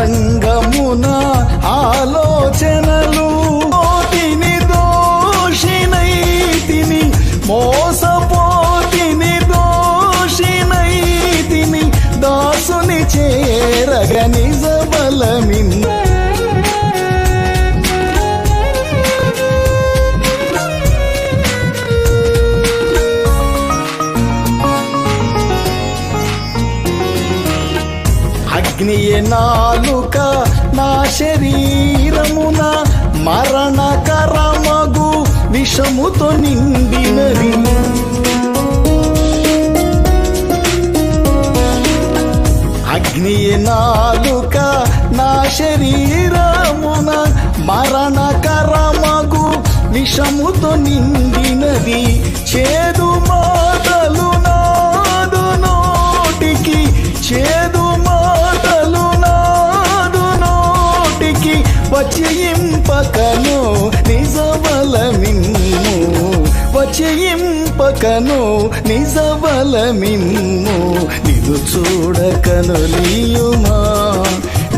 అంతరంగమున ఆలో మరణకరమగు విషముతో నిండినది. అగ్నియ నాలుక నా శరీరమున మరణకరమగు విషముతో నిండినది. బలమిమ్ము నిన్ను చూడకను నీయుమా?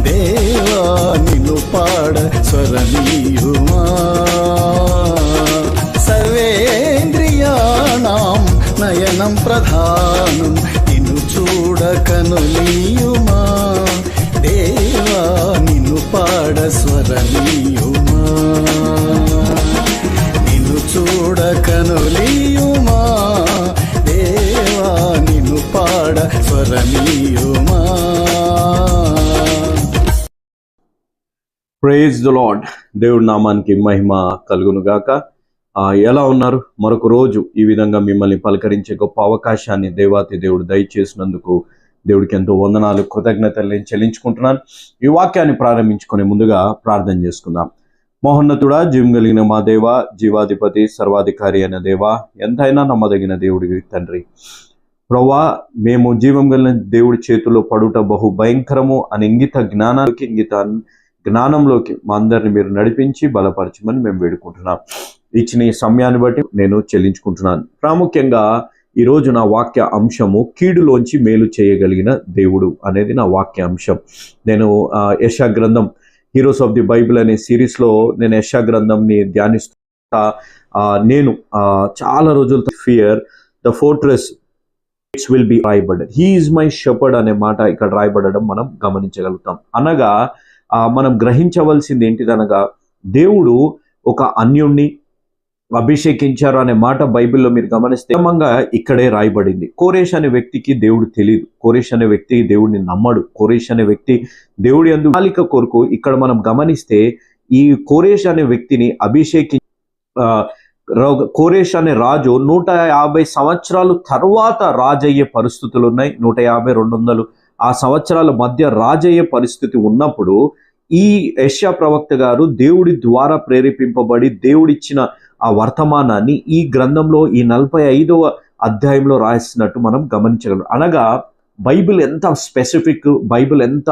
దేవా నిన్ను పాడ స్వరనీయుమా? సర్వేంద్రియాణం నయనం ప్రధానం నిను చూడకను నీయుమా? దేవా నిను పాడ స్వరనీయుమా? నిను చూడకను పాడ ప్రేజ్ ద లాడ్ దేవుడి నామానికి మహిమ కలుగును గాక ఎలా ఉన్నారు? మరొక రోజు ఈ విధంగా మిమ్మల్ని పలకరించే గొప్ప అవకాశాన్ని దేవాతి దేవుడు దయచేసినందుకు దేవుడికి ఎంతో వందనాలు కృతజ్ఞతలు నేను చెల్లించుకుంటున్నాను. ఈ వాక్యాన్ని ప్రారంభించుకునే ముందుగా ప్రార్థన చేసుకుందాం. మహోన్నతుడా జీవం కలిగిన మా దేవ జీవాధిపతి సర్వాధికారి అయిన దేవ ఎంతైనా నమ్మదగిన దేవుడికి తండ్రి. ప్రవ్వా మేము జీవం కలిగిన దేవుడి చేతిలో పడుట బహు భయంకరము అని ఇంగిత జ్ఞానానికి ఇంగిత జ్ఞానంలోకి మా అందరిని మీరు నడిపించి బలపరచమని మేము వేడుకుంటున్నాం. ఇచ్చిన ఈ సమయాన్ని బట్టి నేను చెల్లించుకుంటున్నాను. ప్రాముఖ్యంగా ఈరోజు నా వాక్య అంశము కీడులోంచి మేలు చేయగలిగిన దేవుడు అనేది నా వాక్య అంశం. నేను యశా గ్రంథం హీరోస్ ఆఫ్ ది బైబిల్ అనే సిరీస్లో నేను యశా గ్రంథంని ధ్యానిస్తా నేను చాలా రోజుల fear the fortress it's will be రాయబడ్డది. He is my shepherd అనే మాట ఇక్కడ రాయబడడం మనం గమనించగలుగుతాం. అనగా మనం గ్రహించవలసింది ఏంటిదనగా దేవుడు ఒక అన్యుణ్ణి అభిషేకించారు అనే మాట బైబిల్లో మీరు గమనిస్తే క్రమంగా ఇక్కడే రాయబడింది. కోరేష్ అనే వ్యక్తికి దేవుడు తెలియదు కోరేష్ అనే వ్యక్తి దేవుడిని నమ్మడు. కోరేష్ అనే వ్యక్తి దేవుడి అందు బాలిక కొరకు ఇక్కడ మనం గమనిస్తే ఈ కోరేష్ అనే వ్యక్తిని అభిషేకి కోరేష్ అనే రాజు నూట యాభై సంవత్సరాలు తర్వాత రాజయ్యే పరిస్థితులు ఉన్నాయి. నూట యాభై రెండు వందలు. ఆ సంవత్సరాల మధ్య రాజయ్యే పరిస్థితి ఉన్నప్పుడు ఈ యష్యా ప్రవక్త గారు దేవుడి ద్వారా ప్రేరేపింపబడి దేవుడిచ్చిన ఆ వర్తమానాన్ని ఈ గ్రంథంలో ఈ నలభై ఐదవ అధ్యాయంలో రాసినట్టు మనం గమనించగలం. అనగా బైబిల్ ఎంత స్పెసిఫిక్ బైబిల్ ఎంత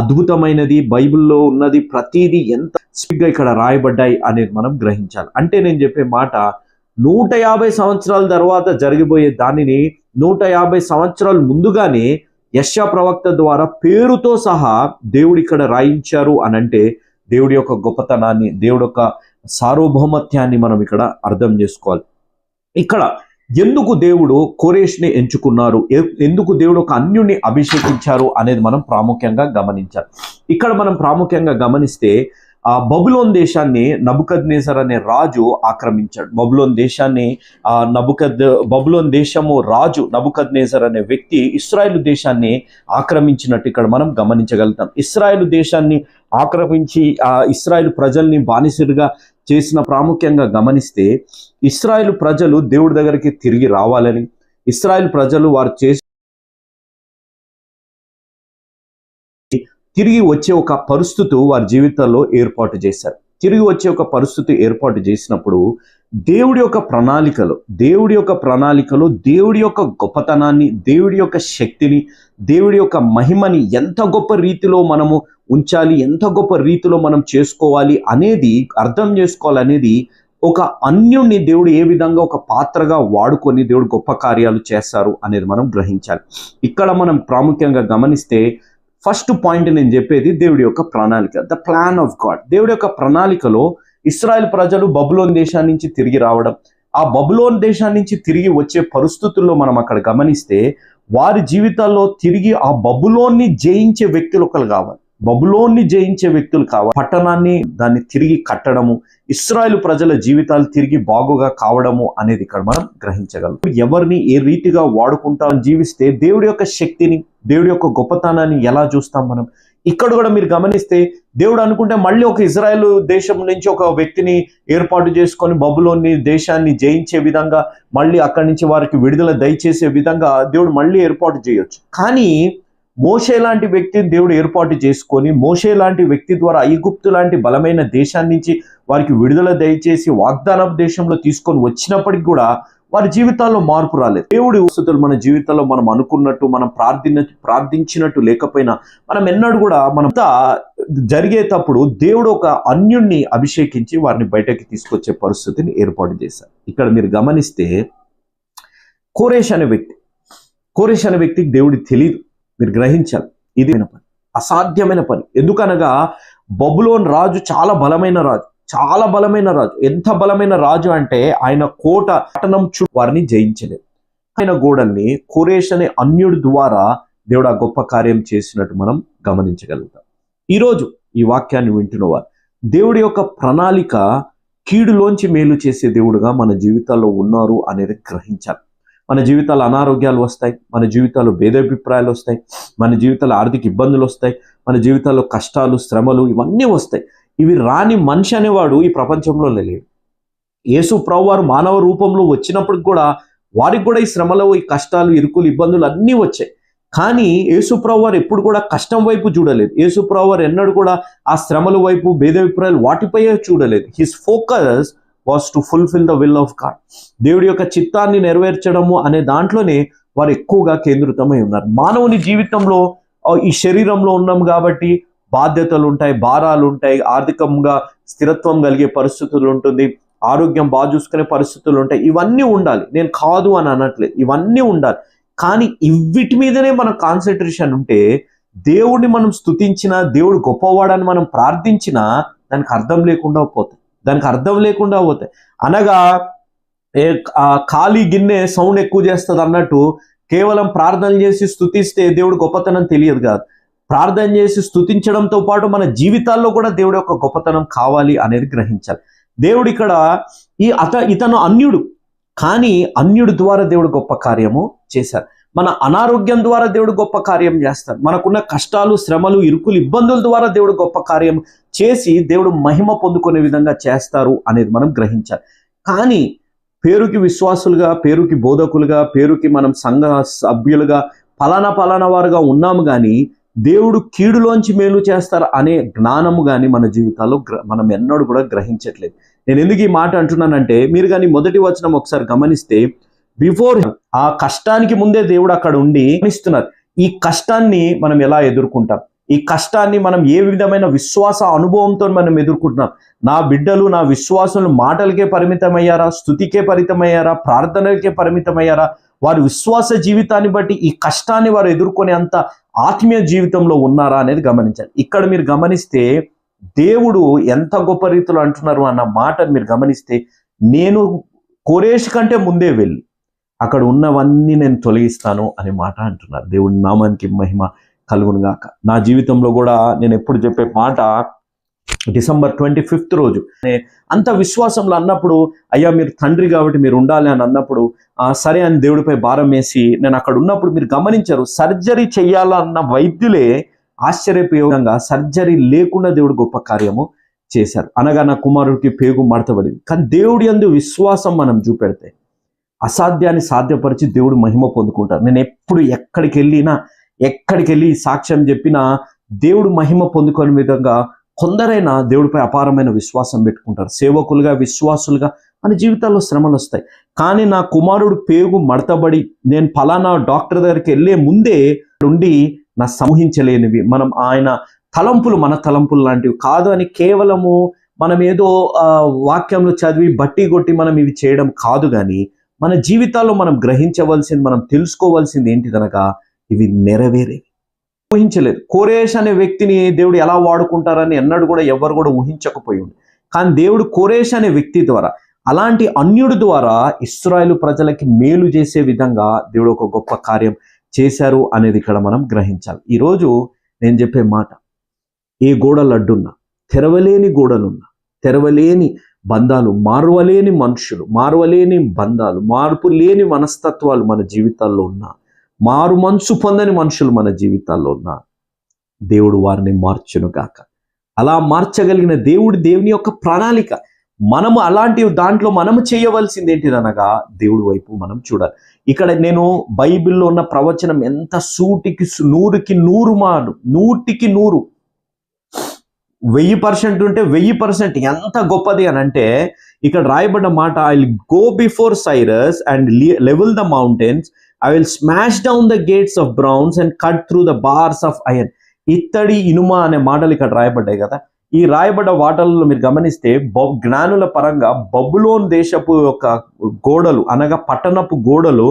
అద్భుతమైనది బైబిల్లో ఉన్నది ప్రతిదీ ఎంత స్పీడ్గా ఇక్కడ రాయబడ్డాయి అనేది మనం గ్రహించాలి. అంటే నేను చెప్పే మాట నూట యాభై సంవత్సరాల తర్వాత జరిగిపోయే దానిని నూట యాభై సంవత్సరాలు ముందుగానే యశ ప్రవక్త ద్వారా పేరుతో సహా దేవుడు ఇక్కడ రాయించారు అని అంటే దేవుడి యొక్క గొప్పతనాన్ని దేవుడి యొక్క సార్వభౌమత్యాన్ని మనం ఇక్కడ అర్థం చేసుకోవాలి. ఇక్కడ ఎందుకు దేవుడు కోరేష్ని ఎంచుకున్నారు? ఎందుకు దేవుడు ఒక అన్యుణ్ణి అభిషేకించారు అనేది మనం ప్రాముఖ్యంగా గమనించాలి. ఇక్కడ మనం ప్రాముఖ్యంగా గమనిస్తే ఆ బబులోన్ దేశాన్ని నబుకద్నేసర్ అనే రాజు ఆక్రమించాడు. బబులోన్ దేశాన్ని ఆ నబుకద్ బబులోన్ దేశము రాజు నబుకద్నేసర్ అనే వ్యక్తి ఇస్రాయేల్ దేశాన్ని ఆక్రమించినట్టు ఇక్కడ మనం గమనించగలుగుతాం. ఇస్రాయేల్ దేశాన్ని ఆక్రమించి ఆ ఇస్రాయేల్ ప్రజల్ని బానిసలుగా చేసిన ప్రాముఖ్యంగా గమనిస్తే ఇస్రాయేల్ ప్రజలు దేవుడి దగ్గరికి తిరిగి రావాలని ఇస్రాయేల్ ప్రజలు వారు చేసి తిరిగి వచ్చే ఒక పరిస్థితి వారి జీవితాల్లో ఏర్పాటు చేశారు. తిరిగి వచ్చే ఒక పరిస్థితి ఏర్పాటు చేసినప్పుడు దేవుడి యొక్క ప్రణాళికలో దేవుడి యొక్క ప్రణాళికలో దేవుడి యొక్క గొప్పతనాన్ని దేవుడి యొక్క శక్తిని దేవుడి యొక్క మహిమని ఎంత గొప్ప రీతిలో మనము ఉంచాలి ఎంత గొప్ప రీతిలో మనం చేసుకోవాలి అనేది అర్థం చేసుకోవాలనేది ఒక అన్యుణ్ణి దేవుడు ఏ విధంగా ఒక పాత్రగా వాడుకొని దేవుడు గొప్ప కార్యాలు చేస్తారు అనేది మనం గ్రహించాలి. ఇక్కడ మనం ప్రాముఖ్యంగా గమనిస్తే ఫస్ట్ పాయింట్ నేను చెప్పేది దేవుడి యొక్క ప్రణాళిక ద ప్లాన్ ఆఫ్ గాడ్ దేవుడి యొక్క ప్రణాళికలో ఇస్రాయల్ ప్రజలు బబులోన్ దేశాన్ని నుంచి తిరిగి రావడం ఆ బబులోన్ దేశాన్ని నుంచి తిరిగి వచ్చే పరిస్థితుల్లో మనం అక్కడ గమనిస్తే వారి జీవితాల్లో తిరిగి ఆ బబులోన్ని జయించే వ్యక్తులు ఒకరు కావాలి. బబులోన్ని జయించే వ్యక్తులు కావాలి పట్టణాన్ని దాన్ని తిరిగి కట్టడము ఇస్రాయల్ ప్రజల జీవితాలు తిరిగి బాగుగా కావడము అనేది ఇక్కడ మనం గ్రహించగలం. ఎవరిని ఏ రీతిగా వాడుకుంటాం జీవిస్తే దేవుడి యొక్క శక్తిని దేవుడి యొక్క గొప్పతనాన్ని ఎలా చూస్తాం మనం? ఇక్కడ కూడా మీరు గమనిస్తే దేవుడు అనుకుంటే మళ్ళీ ఒక ఇజ్రాయెల్ దేశం నుంచి ఒక వ్యక్తిని ఏర్పాటు చేసుకొని బబులోని దేశాన్ని జయించే విధంగా మళ్ళీ అక్కడి నుంచి వారికి విడుదల దయచేసే విధంగా దేవుడు మళ్ళీ ఏర్పాటు చేయొచ్చు. కానీ మోషే లాంటి వ్యక్తిని దేవుడు ఏర్పాటు చేసుకొని మోషే లాంటి వ్యక్తి ద్వారా ఐగుప్తు లాంటి బలమైన దేశాన్ని నుంచి వారికి విడుదల దయచేసి వాగ్దాన దేశంలో తీసుకొని వచ్చినప్పటికి కూడా వారి జీవితాల్లో మార్పు రాలేదు. దేవుడి వసతులు మన జీవితంలో మనం అనుకున్నట్టు మనం ప్రార్థన ప్రార్థించినట్టు లేకపోయినా మనం ఎన్నడూ కూడా మనంతా జరిగేటప్పుడు దేవుడు ఒక అన్యుణ్ణి అభిషేకించి వారిని బయటకి తీసుకొచ్చే పరిస్థితిని ఏర్పాటు చేశారు ఇక్కడ మీరు గమనిస్తే కోరేష్ అనే వ్యక్తి కోరేష్ అనే వ్యక్తికి దేవుడి తెలియదు మీరు గ్రహించాలి. ఇది పని. అసాధ్యమైన పని. ఎందుకనగా బబులోన్ రాజు చాలా బలమైన రాజు. చాలా బలమైన రాజు. ఎంత బలమైన రాజు అంటే ఆయన కోట పట్టణం చు వారిని జయించలేదు. ఆయన గోడల్ని కురేష్ అనే అన్యుడి ద్వారా దేవుడు ఆ గొప్ప కార్యం చేసినట్టు మనం గమనించగలుగుతాం. ఈరోజు ఈ వాక్యాన్ని వింటున్న వారు దేవుడి యొక్క ప్రణాళిక కీడులోంచి మేలు చేసే దేవుడుగా మన జీవితాల్లో ఉన్నారు అనేది గ్రహించాలి. మన జీవితాలు అనారోగ్యాలు వస్తాయి మన జీవితాలు భేదాభిప్రాయాలు వస్తాయి మన జీవితాలు ఆర్థిక ఇబ్బందులు వస్తాయి మన జీవితాల్లో కష్టాలు శ్రమలు ఇవన్నీ వస్తాయి. ఇవి రాని మనిషి అనేవాడు ఈ ప్రపంచంలో లేడు. యేసు ప్రభు వారు మానవ రూపంలో వచ్చినప్పుడు కూడా వారికి కూడా ఈ శ్రమలు ఈ కష్టాలు ఇరుకులు ఇబ్బందులు అన్నీ వచ్చాయి. కానీ యేసుప్రభు వారు ఎప్పుడు కూడా కష్టం వైపు చూడలేదు. యేసుప్రభు వారు ఎన్నడూ కూడా ఆ శ్రమల వైపు భేదాభిప్రాయాలు వాటిపై చూడలేదు. His focus was to fulfil the will of God దేవుడి యొక్క చిత్తాన్ని నెరవేర్చడము అనే దాంట్లోనే వారు ఎక్కువగా కేంద్రితమై ఉన్నారు. మానవుని జీవితంలో ఈ శరీరంలో ఉన్నాం కాబట్టి బాధ్యతలు ఉంటాయి భారాలు ఉంటాయి ఆర్థికంగా స్థిరత్వం కలిగే పరిస్థితులు ఉంటుంది ఆరోగ్యం బాగా చూసుకునే పరిస్థితులు ఉంటాయి. ఇవన్నీ ఉండాలి. నేను కాదు అని అనట్లేదు. ఇవన్నీ ఉండాలి. కానీ ఇవిటి మీదనే మన కాన్సన్ట్రేషన్ ఉంటే దేవుడిని మనం స్థుతించినా దేవుడు గొప్పవాడని మనం ప్రార్థించినా దానికి అర్థం లేకుండా పోతుంది దానికి అర్థం లేకుండా పోతాయి. అనగా ఏ ఖాళీ గిన్నె సౌండ్ ఎక్కువ చేస్తుంది అన్నట్టు కేవలం ప్రార్థన చేసి స్తుతిస్తే దేవుడు గొప్పతనం తెలియదు కాదు. ప్రార్థన చేసి స్తుతించడంతో పాటు మన జీవితాల్లో కూడా దేవుడు యొక్క గొప్పతనం కావాలి అనేది గ్రహించాలి. దేవుడు ఇక్కడ ఈ అత ఇతను అన్యుడు. కానీ అన్యుడు ద్వారా దేవుడు గొప్ప కార్యము చేశారు. మన అనారోగ్యం ద్వారా దేవుడు గొప్ప కార్యం చేస్తారు మనకున్న కష్టాలు శ్రమలు ఇరుకులు ఇబ్బందుల ద్వారా దేవుడు గొప్ప కార్యం చేసి దేవుడు మహిమ పొందుకునే విధంగా చేస్తారు అనేది మనం గ్రహించాలి. కానీ పేరుకి విశ్వాసులుగా పేరుకి బోధకులుగా పేరుకి మనం సంఘ సభ్యులుగా పలానా పలానా వారుగా ఉన్నాము కానీ దేవుడు కీడులోంచి మేలు చేస్తారు అనే జ్ఞానము కానీ మన జీవితాల్లో గ్ర మనం ఎన్నడూ కూడా గ్రహించట్లేదు. నేను ఎందుకు ఈ మాట అంటున్నానంటే మీరు కానీ మొదటి వచనం ఒకసారి గమనిస్తే బిఫోర్ ఆ కష్టానికి ముందే దేవుడు అక్కడ ఉండి ఇస్తున్నారు ఈ కష్టాన్ని మనం ఎలా ఎదుర్కొంటాం? ఈ కష్టాన్ని మనం ఏ విధమైన విశ్వాస అనుభవంతో మనం ఎదుర్కొంటున్నాం? నా బిడ్డలు నా విశ్వాసులు మాటలకే పరిమితమయ్యారా? స్థుతికే పరిమితమయ్యారా? ప్రార్థనలకే పరిమితమయ్యారా? వారి విశ్వాస జీవితాన్ని బట్టి ఈ కష్టాన్ని వారు ఎదుర్కొనే అంత ఆత్మీయ జీవితంలో ఉన్నారా అనేది గమనించాలి. ఇక్కడ మీరు గమనిస్తే దేవుడు ఎంత గొప్ప రీతిలో అంటున్నారు అన్న మాటను మీరు గమనిస్తే నేను కోరేష్ కంటే ముందే వెళ్ళి అక్కడ ఉన్నవన్నీ నేను తొలగిస్తాను అనే మాట అంటున్నారు. దేవుడి నామానికి మహిమ కలుగును గాక. నా జీవితంలో కూడా నేను ఎప్పుడు చెప్పే మాట డిసెంబర్ ట్వంటీ ఫిఫ్త్ రోజు. అంత విశ్వాసంలో అన్నప్పుడు అయ్యా మీరు తండ్రి కాబట్టి మీరు ఉండాలి అని అన్నప్పుడు సరే అని దేవుడిపై భారం వేసి నేను అక్కడ ఉన్నప్పుడు మీరు గమనించారు సర్జరీ చేయాలన్న వైద్యులే ఆశ్చర్యపోయంగా సర్జరీ లేకుండా దేవుడు గొప్ప కార్యము చేశారు. అనగా నా కుమారుడికి పేగు మడతబడింది. కానీ దేవుడి అందు విశ్వాసం మనం చూపెడితే అసాధ్యాన్ని సాధ్యపరిచి దేవుడు మహిమ పొందుకుంటారు. నేను ఎప్పుడు ఎక్కడికి వెళ్ళినా ఎక్కడికి వెళ్ళి సాక్ష్యం చెప్పినా దేవుడు మహిమ పొందుకునే విధంగా కొందరైనా దేవుడిపై అపారమైన విశ్వాసం పెట్టుకుంటారు. సేవకులుగా విశ్వాసులుగా మన జీవితాల్లో శ్రమలు వస్తాయి. కానీ నా కుమారుడు పేగు మడతబడి నేను ఫలానా డాక్టర్ దగ్గరికి వెళ్ళే ముందే నుండి నా సమూహించలేనివి. మనం ఆయన తలంపులు మన తలంపులు లాంటివి కాదు అని కేవలము మనం ఏదో వాక్యంలో చదివి బట్టి కొట్టి మనం ఇవి చేయడం కాదు కానీ మన జీవితాల్లో మనం గ్రహించవలసింది మనం తెలుసుకోవాల్సింది ఏంటిదనగా ఇవి నెరవేరేవి. ఊహించలేదు. కోరేష్ అనే వ్యక్తిని దేవుడు ఎలా వాడుకుంటారని ఎన్నడూ కూడా ఎవరు కూడా ఊహించకపోయి కానీ దేవుడు కోరేష్ అనే వ్యక్తి ద్వారా అలాంటి అన్యుడి ద్వారా ఇస్రాయేలు ప్రజలకి మేలు చేసే విధంగా దేవుడు ఒక గొప్ప కార్యం చేశారు అనేది ఇక్కడ మనం గ్రహించాలి. ఈరోజు నేను చెప్పే మాట ఏ గోడలు అడ్డున్నా తెరవలేని గోడలున్నా తెరవలేని బంధాలు మారవలేని మనుషులు మారవలేని బంధాలు మార్పు లేని మనస్తత్వాలు మన జీవితాల్లో ఉన్నా మారు మనసు పొందని మనుషులు మన జీవితాల్లో ఉన్నా దేవుడు వారిని మార్చును గాక. అలా మార్చగలిగిన దేవుడు దేవుని యొక్క ప్రణాళిక. మనము అలాంటి దాంట్లో మనము చేయవలసింది ఏంటిదనగా దేవుడి వైపు మనం చూడాలి. ఇక్కడ నేను బైబిల్లో ఉన్న ప్రవచనం ఎంత సూటికి నూరుకి నూరు మాడు నూటికి నూరు. వెయ్యి పర్సెంట్ ఉంటే వెయ్యి పర్సెంట్ ఎంత గొప్పది అని అంటే ఇక్కడ రాయబడ్డ మాట I will go before Cyrus and level the mountains I will smash down the gates of bronze and cut through the bars of iron ఇత్తడి ఇనుమ అనే మాటలు ఇక్కడ రాయబడ్డాయి కదా. ఈ రాయబడ్డ వాటలలో మీరు గమనిస్తే బబ్ జ్ఞానుల పరంగా బబులోన్ దేశపు యొక్క గోడలు అనగా పట్టణపు గోడలు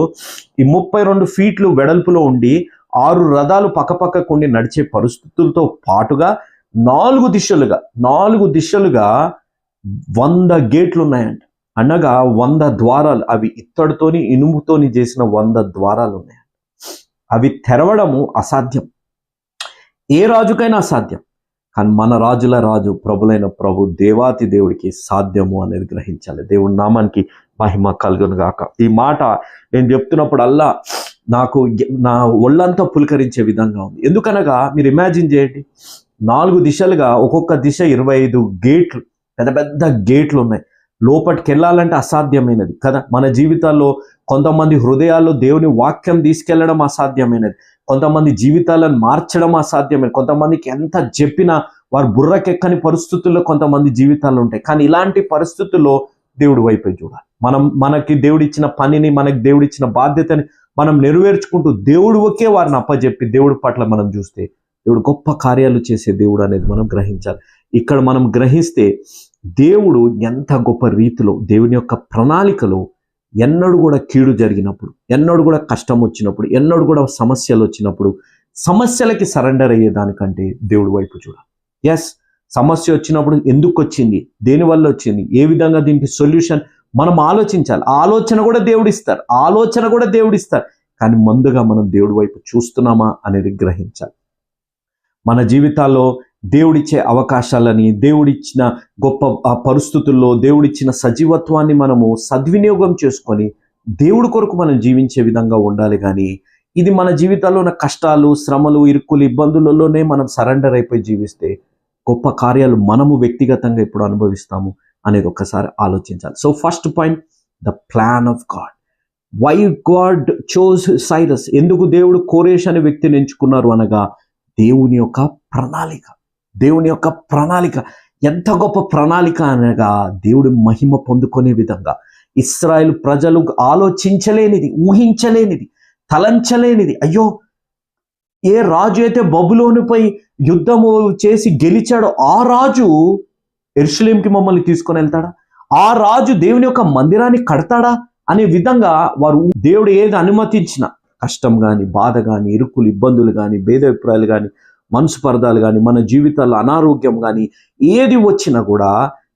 ఈ ముప్పై రెండు ఫీట్లు వెడల్పులో ఉండి ఆరు రథాలు పక్కపక్కకుండి నడిచే పరిస్థితులతో పాటుగా నాలుగు దిశలుగా నాలుగు దిశలుగా వంద గేట్లు ఉన్నాయంట అనగా వంద ద్వారాలు అవి ఇత్తడితోని ఇనుముతోని చేసిన వంద ద్వారాలు ఉన్నాయంట అవి తెరవడము అసాధ్యం. ఏ రాజుకైనా అసాధ్యం. కానీ మన రాజుల రాజు ప్రభులైన ప్రభు దేవాతి దేవుడికి సాధ్యము అనేది గ్రహించాలి. దేవుడి నామానికి మహిమ కలుగును గాక. ఈ మాట నేను చెప్తున్నప్పుడల్లా నాకు నా ఒళ్ళంతా పులకరించే విధంగా ఉంది. ఎందుకనగా మీరు ఇమాజిన్ చేయండి. నాలుగు దిశలుగా ఒక్కొక్క దిశ ఇరవై ఐదు గేట్లు పెద్ద పెద్ద గేట్లు ఉన్నాయి. లోపలికి వెళ్ళాలంటే అసాధ్యమైనది కదా? మన జీవితాల్లో కొంతమంది హృదయాల్లో దేవుని వాక్యం తీసుకెళ్ళడం అసాధ్యమైనది. కొంతమంది జీవితాలను మార్చడం అసాధ్యమైనది. కొంతమందికి ఎంత చెప్పినా వారు బుర్రకెక్కని పరిస్థితుల్లో కొంతమంది జీవితాలు ఉంటాయి. కానీ ఇలాంటి పరిస్థితుల్లో దేవుడి వైపే చూడాలి. మనం మనకి దేవుడిచ్చిన పనిని మనకి దేవుడిచ్చిన బాధ్యతని మనం నెరవేర్చుకుంటూ దేవుడు ఒకే వారిని అప్పజెప్పి దేవుడి పట్ల మనం చూస్తే దేవుడు గొప్ప కార్యాలు చేసే దేవుడు అనేది మనం గ్రహించాలి. ఇక్కడ మనం గ్రహిస్తే దేవుడు ఎంత గొప్ప రీతిలో దేవుని యొక్క ప్రణాళికలో ఎన్నడూ కూడా కీడు జరిగినప్పుడు ఎన్నడూ కూడా కష్టం వచ్చినప్పుడు ఎన్నడూ కూడా సమస్యలు వచ్చినప్పుడు సమస్యలకి సరెండర్ అయ్యేదానికంటే దేవుడి వైపు చూడాలి. ఎస్ సమస్య వచ్చినప్పుడు ఎందుకు వచ్చింది దేనివల్ల వచ్చింది ఏ విధంగా దీనికి సొల్యూషన్ మనం ఆలోచించాలి. ఆలోచన కూడా దేవుడిస్తారు ఆలోచన కూడా దేవుడిస్తారు కానీ ముందుగా మనం దేవుడి వైపు చూస్తున్నామా అనేది గ్రహించాలి. మన జీవితాల్లో దేవుడిచ్చే అవకాశాలని దేవుడిచ్చిన గొప్ప పరిస్థితుల్లో దేవుడిచ్చిన సజీవత్వాన్ని మనము సద్వినియోగం చేసుకొని దేవుడి కొరకు మనం జీవించే విధంగా ఉండాలి కానీ ఇది మన జీవితాల్లో ఉన్న కష్టాలు శ్రమలు ఇరుకులు ఇబ్బందులలోనే మనం సరెండర్ అయిపోయి జీవిస్తే గొప్ప కార్యాలు మనము వ్యక్తిగతంగా ఎప్పుడు అనుభవిస్తాము అనేది ఒక్కసారి ఆలోచించాలి. So first point the plan of God why God chose Cyrus ఎందుకు దేవుడు కోరేష్ అనే వ్యక్తిని ఎంచుకున్నారు అనగా దేవుని యొక్క ప్రణాళిక. దేవుని యొక్క ప్రణాళిక. ఎంత గొప్ప ప్రణాళిక అనగా దేవుడి మహిమ పొందుకునే విధంగా. ఇస్రాయల్ ప్రజలు ఆలోచించలేనిది ఊహించలేనిది తలంచలేనిది. అయ్యో! ఏ రాజు అయితే బబులోనిపై యుద్ధము చేసి గెలిచాడో ఆ రాజు ఎరుషలేంకి మమ్మల్ని తీసుకొని వెళ్తాడా? ఆ రాజు దేవుని యొక్క మందిరాన్ని కడతాడా? అనే విధంగా వారు దేవుడు ఏది అనుమతించిన కష్టం కానీ బాధ కానీ ఇరుకులు ఇబ్బందులు కానీ భేదాభిప్రాయాలు కానీ మనసు పరదాలు కానీ మన జీవితాల్లో అనారోగ్యం కానీ ఏది వచ్చినా కూడా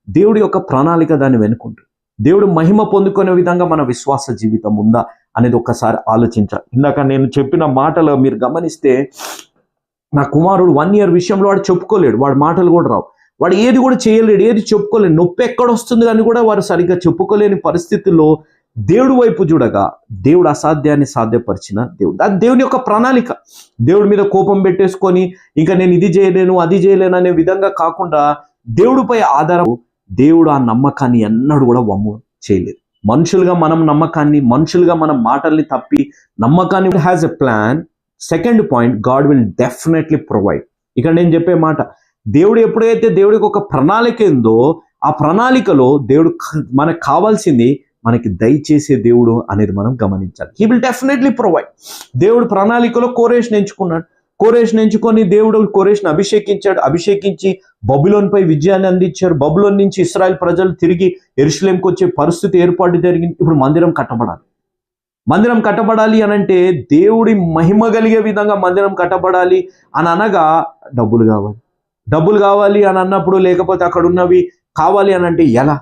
దేవుడి యొక్క ప్రణాళిక దాన్ని వెనుకుంటుంది. దేవుడు మహిమ పొందుకునే విధంగా మన విశ్వాస జీవితం ఉందా అనేది ఒక్కసారి ఆలోచించాలి ఇందాక నేను చెప్పిన మాటలు మీరు గమనిస్తే నా కుమారుడు వన్ ఇయర్ విషయంలో వాడు చెప్పుకోలేడు వాడి మాటలు కూడా రావు. వాడు ఏది కూడా చేయలేడు ఏది చెప్పుకోలేడు నొప్పి ఎక్కడ వస్తుంది అని కూడా వారు సరిగ్గా చెప్పుకోలేని పరిస్థితుల్లో దేవుడి వైపు చూడగా దేవుడు అసాధ్యాన్ని సాధ్యపరిచిన దేవుడు. అది దేవుని యొక్క ప్రణాళిక. దేవుడి మీద కోపం పెట్టేసుకొని ఇంకా నేను ఇది చేయలేను అది చేయలేను అనే విధంగా కాకుండా దేవుడిపై ఆధారం దేవుడు ఆ నమ్మకాన్ని ఎన్నడూ కూడా వమ్ము చేయలేదు. మనుషులుగా మనం నమ్మకాన్ని మనుషులుగా మనం మాటల్ని తప్పి నమ్మకాన్ని has a plan second point God will definitely provide ఇక్కడ నేను చెప్పే మాట దేవుడు ఎప్పుడైతే దేవుడికి ఒక ప్రణాళిక ఉందో ఆ ప్రణాళికలో దేవుడు మనకు కావాల్సింది మనకి దయచేసే దేవుడు అనేది మనం గమనించాలి. హీ విల్ డెఫినెట్లీ ప్రొవైడ్ దేవుడు ప్రణాళికలో కోరేష్ ఎంచుకున్నాడు. కోరేష్ ఎంచుకొని దేవుడు కోరేషన్ అభిషేకించాడు. అభిషేకించి బబులోన్పై విజయాన్ని అందించారు బబులోన్ నుంచి ఇస్రాయల్ ప్రజలు తిరిగి ఎరుసలేంకి వచ్చే పరిస్థితి ఏర్పాటు జరిగింది. ఇప్పుడు మందిరం కట్టబడాలి. మందిరం కట్టబడాలి అని అంటే దేవుడి మహిమ కలిగే విధంగా మందిరం కట్టబడాలి అని అనగా డబ్బులు కావాలి. డబ్బులు కావాలి అని అన్నప్పుడు లేకపోతే అక్కడ ఉన్నవి కావాలి అనంటే ఎలా?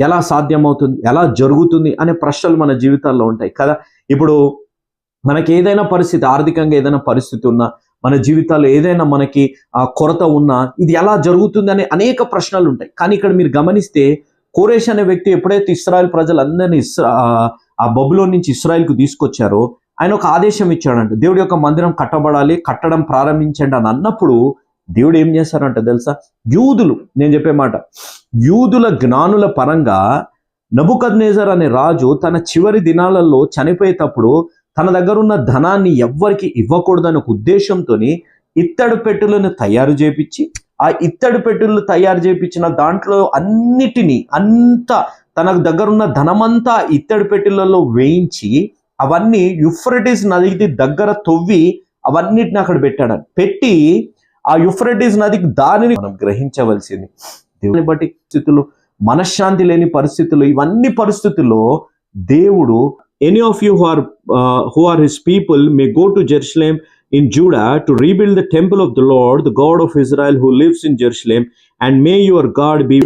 ఎలా సాధ్యమవుతుంది ఎలా జరుగుతుంది అనే ప్రశ్నలు మన జీవితాల్లో ఉంటాయి కదా. ఇప్పుడు మనకి ఏదైనా పరిస్థితి ఆర్థికంగా ఏదైనా పరిస్థితి ఉన్నా మన జీవితాల్లో ఏదైనా మనకి ఆ కొరత ఉన్నా ఇది ఎలా జరుగుతుంది అనే అనేక ప్రశ్నలు ఉంటాయి. కానీ ఇక్కడ మీరు గమనిస్తే కోరేష్ అనే వ్యక్తి ఎప్పుడైతే ఇస్రాయల్ ప్రజలందరినీ ఇస్రా ఆ- బబులో నుంచి ఇస్రాయల్కు తీసుకొచ్చారో ఆయన ఒక ఆదేశం ఇచ్చాడంట. దేవుడి యొక్క మందిరం కట్టబడాలి కట్టడం ప్రారంభించండి అని అన్నప్పుడు దేవుడు ఏం చేస్తారంట తెలుసా? యూదులు నేను చెప్పే మాట. యూదుల జ్ఞానుల పరంగా నబుకద్నేజర్ అనే రాజు తన చివరి దినాలలో చనిపోయేటప్పుడు తన దగ్గర ఉన్న ధనాన్ని ఎవ్వరికి ఇవ్వకూడదనే ఒక ఉద్దేశంతో ఇత్తడి పెట్టెలను తయారు చేపించి ఆ ఇత్తడి పెట్టెలు తయారు చేపించిన దాంట్లో అన్నిటినీ అంత తన దగ్గరున్న ధనమంతా ఇత్తడి పెట్టెలలో వేయించి అవన్నీ యుఫ్రటిస్ నదికి దగ్గర తొవ్వి అవన్నిటిని అక్కడ పెట్టాడు పెట్టి ఆ యుఫ్రటిస్ నదికి దానిని మనం గ్రహించవలసింది. దేవుని బట్టి స్థితులు మనశ్శాంతి లేని పరిస్థితులు ఇవన్నీ పరిస్థితుల్లో దేవుడు any of you who are who are his people may go to Jerusalem in Judah to rebuild the temple of the Lord the God of Israel who lives in Jerusalem and may your God be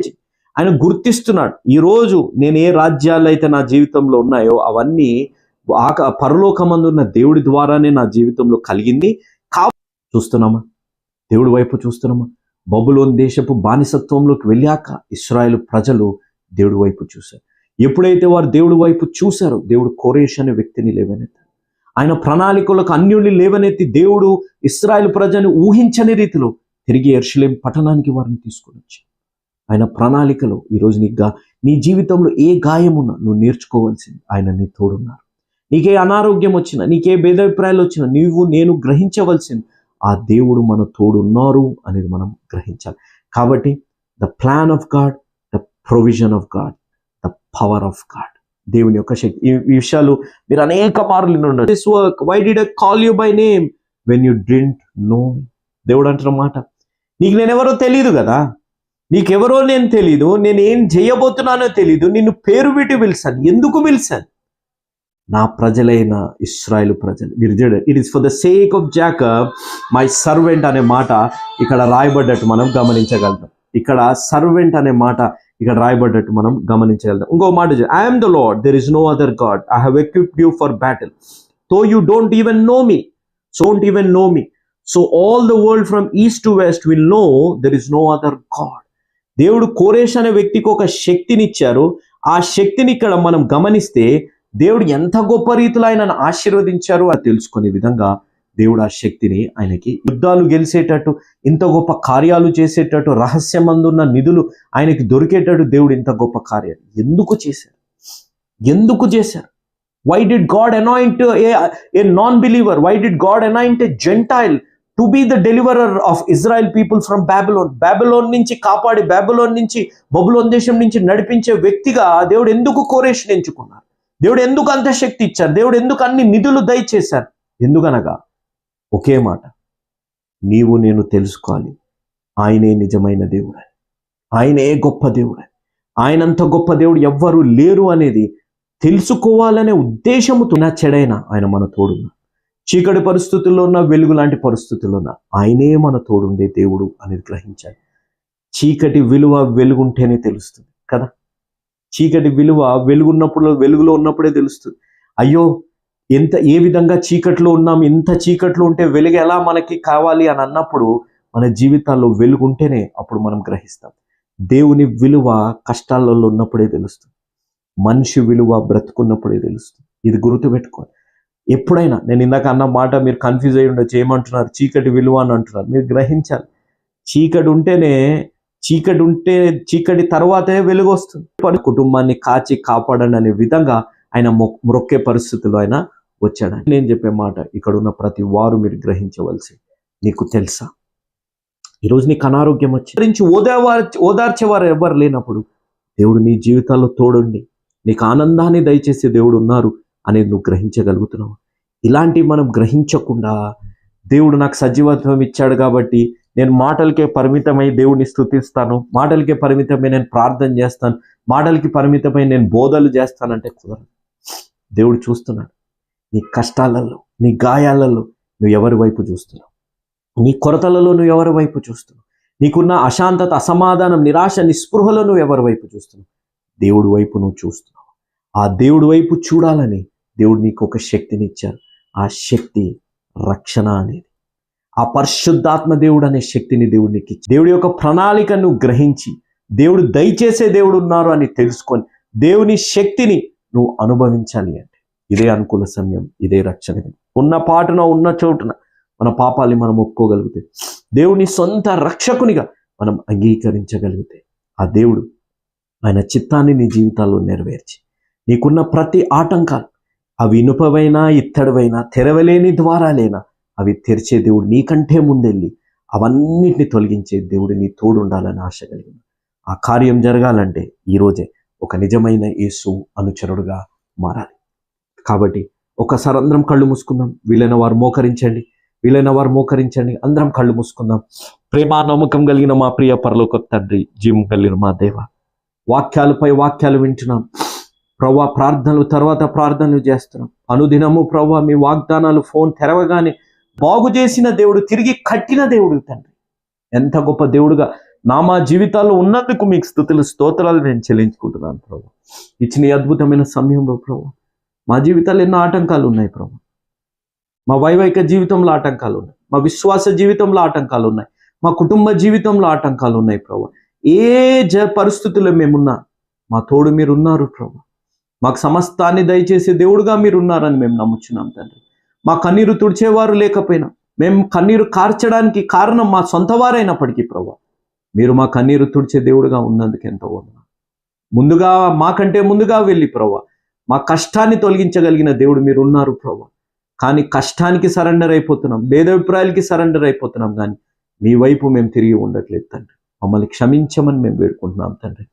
ఆయన గుర్తిస్తున్నాడు ఈ రోజు నేను ఏ రాజ్యాలు అయితే నా జీవితంలో ఉన్నాయో అవన్నీ ఆక పరలోకమందున్న దేవుడి ద్వారానే నా జీవితంలో కలిగింది. కా చూస్తున్నామా? దేవుడి వైపు చూస్తున్నాము? బబులోన్ దేశపు బానిసత్వంలోకి వెళ్ళాక ఇస్రాయేల్ ప్రజలు దేవుడి వైపు చూశారు. ఎప్పుడైతే వారు దేవుడి వైపు చూశారో దేవుడు కోరేష్ అనే వ్యక్తిని లేవనెత్తారు. ఆయన ప్రణాళికలకు అన్యుల్ని లేవనెత్తి దేవుడు ఇస్రాయేల్ ప్రజని ఊహించని రీతిలో తిరిగి ఎర్షలేం పట్టణానికి వారిని తీసుకొని వచ్చారు ఆయన ప్రణాళికలో ఈరోజు నీ గా నీ జీవితంలో ఏ గాయమున్నా నువ్వు నేర్చుకోవాల్సింది ఆయన నీ తోడున్నారు. నీకే అనారోగ్యం వచ్చినా నీకే భేదాభిప్రాయాలు వచ్చినా నీవు నేను గ్రహించవలసింది ఆ దేవుడు మన తోడున్నారు అనేది మనం గ్రహించాలి. కాబట్టి the plan of God the provision of God the power of God దేవుని యొక్క శక్తి. ఈ విషయాలు మీరు అనేక మార్లు ఉండదు this work why did I call you by name when you didn't know దేవుడు అంటున్న మాట. నీకు నేనెవరో తెలియదు కదా? నీకెవరో నేను తెలీదు. నేను ఏం చేయబోతున్నానో తెలీదు. నిన్ను పేరు పెట్టి పిలిచాను. ఎందుకు పిలిచాను? నా ప్రజలైన ఇస్రాయేల్ ప్రజలు. మీరు చూడండి it is for the sake of Jacob my servant అనే మాట ఇక్కడ రాయబడ్డట్టు మనం గమనించగలుగుతాం. ఇక్కడ సర్వెంట్ అనే మాట ఇక్కడ రాయబడ్డట్టు మనం గమనించగలుగుతాం. ఇంకో మాట I'm the Lord there is no other God I have equipped you for బ్యాటిల్తో you don't even know me don't even know me so all the world from east to west will know there is no other God దేవుడు కోరేష్ అనే వ్యక్తికి ఒక శక్తిని ఇచ్చారు ఆ శక్తిని ఇక్కడ మనం గమనిస్తే దేవుడు ఎంత గొప్ప రీతిలో ఆయనను ఆశీర్వదించారు అది తెలుసుకునే విధంగా దేవుడు ఆ శక్తిని ఆయనకి యుద్ధాలు గెలిచేటట్టు ఇంత గొప్ప కార్యాలు చేసేటట్టు రహస్యమందున్న నిధులు ఆయనకి దొరికేటట్టు దేవుడు ఇంత గొప్ప కార్యాలు ఎందుకు చేశారు? ఎందుకు చేశారు? Why did God anoint a non believer why did God anoint a gentile to be the deliverer of Israel people from Babylon Babylon నుంచి కాపాడి బ్యాబిలోన్ నుంచి బబులోన్ దేశం నుంచి నడిపించే వ్యక్తిగా దేవుడు ఎందుకు కోరేషన్ ఎంచుకున్నారు? దేవుడు ఎందుకు అంత శక్తి ఇచ్చారు? దేవుడు ఎందుకు అన్ని నిధులు దయచేశారు? ఎందుకనగా ఒకే మాట. నీవు నేను తెలుసుకోవాలి. ఆయనే నిజమైన దేవుడు. ఆయనే గొప్ప దేవుడు. ఆయనంత గొప్ప దేవుడు ఎవ్వరూ లేరు అనేది తెలుసుకోవాలనే ఉద్దేశముతో నా చెడైన ఆయన మన తోడున్న. చీకటి పరిస్థితుల్లో ఉన్న వెలుగు లాంటి పరిస్థితుల్లో ఉన్న ఆయనే మన తోడుండే దేవుడు అనేది గ్రహించాలి. చీకటి విలువ వెలుగుంటేనే తెలుస్తుంది కదా? చీకటి విలువ వెలుగున్నప్పుడు వెలుగులో ఉన్నప్పుడే తెలుస్తుంది. అయ్యో ఎంత ఏ విధంగా చీకట్లో ఉన్నాం ఎంత చీకట్లో ఉంటే వెలుగు ఎలా మనకి కావాలి అని అన్నప్పుడు మన జీవితాల్లో వెలుగు ఉంటేనే అప్పుడు మనం గ్రహిస్తాం. దేవుని విలువ కష్టాలలో ఉన్నప్పుడే తెలుస్తుంది. మనిషి విలువ బ్రతుకున్నప్పుడే తెలుస్తుంది. ఇది గుర్తుపెట్టుకోవాలి. ఎప్పుడైనా నేను ఇందాక అన్న మాట మీరు కన్ఫ్యూజ్ అయ్యి ఉండొచ్చు ఏమంటున్నారు? చీకటి విలువ అని అంటున్నారు. మీరు గ్రహించాలి. చీకటి ఉంటేనే చీకటి ఉంటే చీకటి తర్వాతే వెలుగు వస్తుంది కుటుంబాన్ని కాచి కాపాడండి అనే విధంగా ఆయన మొక్కే పరిస్థితుల్లో ఆయన వచ్చాడు నేను చెప్పే మాట. ఇక్కడ ఉన్న ప్రతి వారు మీరు గ్రహించవలసి నీకు తెలుసా? ఈరోజు నీకు అనారోగ్యం వచ్చి ఓదేవారు ఓదార్చేవారు ఎవరు లేనప్పుడు దేవుడు నీ జీవితాల్లో తోడుండి నీకు ఆనందాన్ని దయచేసే దేవుడు ఉన్నారు అనేది నువ్వు గ్రహించగలుగుతున్నావు? ఇలాంటివి మనం గ్రహించకుండా దేవుడు నాకు సజీవత్వం ఇచ్చాడు కాబట్టి నేను మాటలకే పరిమితమై దేవుడిని స్థుతిస్తాను మాటలకే పరిమితమై నేను ప్రార్థన చేస్తాను మాటలకి పరిమితమై నేను బోధలు చేస్తానంటే కుదరదు. దేవుడు చూస్తున్నాడు. నీ కష్టాలలో నీ గాయాలలో నువ్వు ఎవరి వైపు చూస్తున్నావు? నీ కొరతలలో నువ్వు ఎవరి వైపు చూస్తున్నావు? నీకున్న అశాంతత అసమాధానం నిరాశ నిస్పృహలో నువ్వు ఎవరి వైపు చూస్తున్నావు? దేవుడి వైపు నువ్వు చూస్తున్నావు. ఆ దేవుడి వైపు చూడాలని దేవుడు నీకు ఒక శక్తిని ఇచ్చారు ఆ శక్తి రక్షణ అనేది. ఆ పరిశుద్ధాత్మ దేవుడు అనే శక్తిని దేవుడు నీకు ఇచ్చి దేవుడి యొక్క ప్రణాళికను గ్రహించి దేవుడు దయచేసే దేవుడు ఉన్నారు అని తెలుసుకొని దేవుని శక్తిని నువ్వు అనుభవించాలి అంటే. ఇదే అనుకూల సమయం ఇదే రక్షణ ఉన్న పాటున ఉన్న చోటున మన పాపాలని మనం ఒప్పుకోగలిగితే దేవుని సొంత రక్షకునిగా మనం అంగీకరించగలిగితే ఆ దేవుడు ఆయన చిత్తాన్ని నీ జీవితాల్లో నెరవేర్చి నీకున్న ప్రతి ఆటంకాలు అవి ఇనుపవైనా ఇత్తడివైనా తెరవలేని ద్వారాలైనా అవి తెరిచే దేవుడు నీకంటే ముందెళ్ళి అవన్నిటిని తొలగించే దేవుడు నీ తోడుండాలని ఆశ కలిగింది ఆ కార్యం జరగాలంటే ఈరోజే ఒక నిజమైన యేసు అనుచరుడుగా మారాలి. కాబట్టి ఒకసారి అందరం కళ్ళు మూసుకుందాం. వీలైన వారు మోకరించండి. వీలైన వారు మోకరించండి. అందరం కళ్ళు మూసుకుందాం. ప్రేమ నమ్మకం కలిగిన మా ప్రియ పరలోక తండ్రి జీవం కలిగిన మా దేవ వాక్యాలపై వాక్యాలు వింటున్నాం. ప్రవ్వా ప్రార్థనలు తర్వాత ప్రార్థనలు చేస్తున్నాం. అనుదినము ప్రవ్వా మీ వాగ్దానాలు ఫోన్ తెరవగానే బాగు చేసిన దేవుడు తిరిగి కట్టిన దేవుడు తండ్రి. ఎంత గొప్ప దేవుడుగా. నా మా జీవితాల్లో ఉన్నందుకు మీకు స్థుతులు స్తోత్రాలు నేను చెల్లించుకుంటున్నాను ప్రభు. ఇచ్చిన అద్భుతమైన సమయంలో ప్రభు. మా జీవితాలు ఎన్నో ఆటంకాలు ఉన్నాయి ప్రభు. మా వైవాహిక జీవితంలో ఆటంకాలు ఉన్నాయి. మా విశ్వాస జీవితంలో ఆటంకాలు ఉన్నాయి. మా కుటుంబ జీవితంలో ఆటంకాలు ఉన్నాయి ప్రభు. ఏ జ పరిస్థితుల్లో మేమున్నా మా తోడు మీరు ఉన్నారు ప్రభు. మాకు సమస్తాన్ని దయచేసే దేవుడుగా మీరు ఉన్నారని మేము నమ్ముచున్నాం తండ్రి. మా కన్నీరు తుడిచేవారు లేకపోయినా మేము కన్నీరు కార్చడానికి కారణం మా సొంత వారైనప్పటికీ ప్రభా మీరు మా కన్నీరు తుడిచే దేవుడుగా ఉన్నందుకు ఎంతో వందనాలు. ముందుగా మాకంటే ముందుగా వెళ్ళి ప్రభా మా కష్టాన్ని తొలగించగలిగిన దేవుడు మీరు ఉన్నారు ప్రభా కానీ కష్టానికి సరెండర్ అయిపోతున్నాం భేదాభిప్రాయాలకి సరెండర్ అయిపోతున్నాం కానీ మీ వైపు మేము తిరిగి ఉండట్లేదు తండ్రి. మమ్మల్ని క్షమించమని మేము వేడుకుంటున్నాం తండ్రి.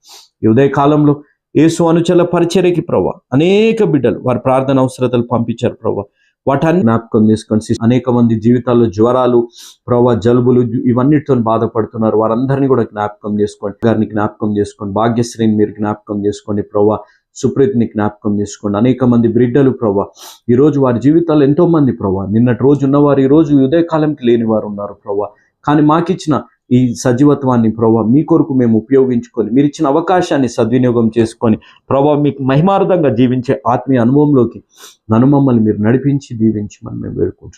ఈ ఉదయ కాలంలో యేసు అనుచల పరిచర్యకి ప్రభా అనేక బిడ్డలు వారి ప్రార్థన అవసరతలు పంపించారు ప్రభా వాటన్ని జ్ఞాపకం చేసుకొని అనేక మంది జీవితాల్లో జ్వరాలు ప్రభా జలుబులు ఇవన్నిటితో బాధపడుతున్నారు. వారందరినీ కూడా జ్ఞాపకం చేసుకోండి. గారిని జ్ఞాపకం చేసుకోండి. భాగ్యశ్రీని మీరు జ్ఞాపకం చేసుకోండి. ప్రభా సుప్రీతిని జ్ఞాపకం చేసుకోండి. అనేక మంది బిడ్డలు ప్రభా ఈ రోజు వారి జీవితాల్లో ఎంతో మంది ప్రభా నిన్నటి రోజు ఉన్నవారు ఈ రోజు ఉదయకాలంకి లేని వారు ఉన్నారు ప్రభా కానీ మాకిచ్చిన ఈ సజీవత్వాన్ని ప్రభా మీ కొరకు మేము ఉపయోగించుకొని మీరు ఇచ్చిన అవకాశాన్ని సద్వినియోగం చేసుకొని ప్రభావ మీకు మహిమార్థంగా జీవించే ఆత్మీయ అనుభవంలోకి నన్ను మమ్మల్ని మీరు నడిపించి దీవించమని మేము వేడుకుంటున్నాం.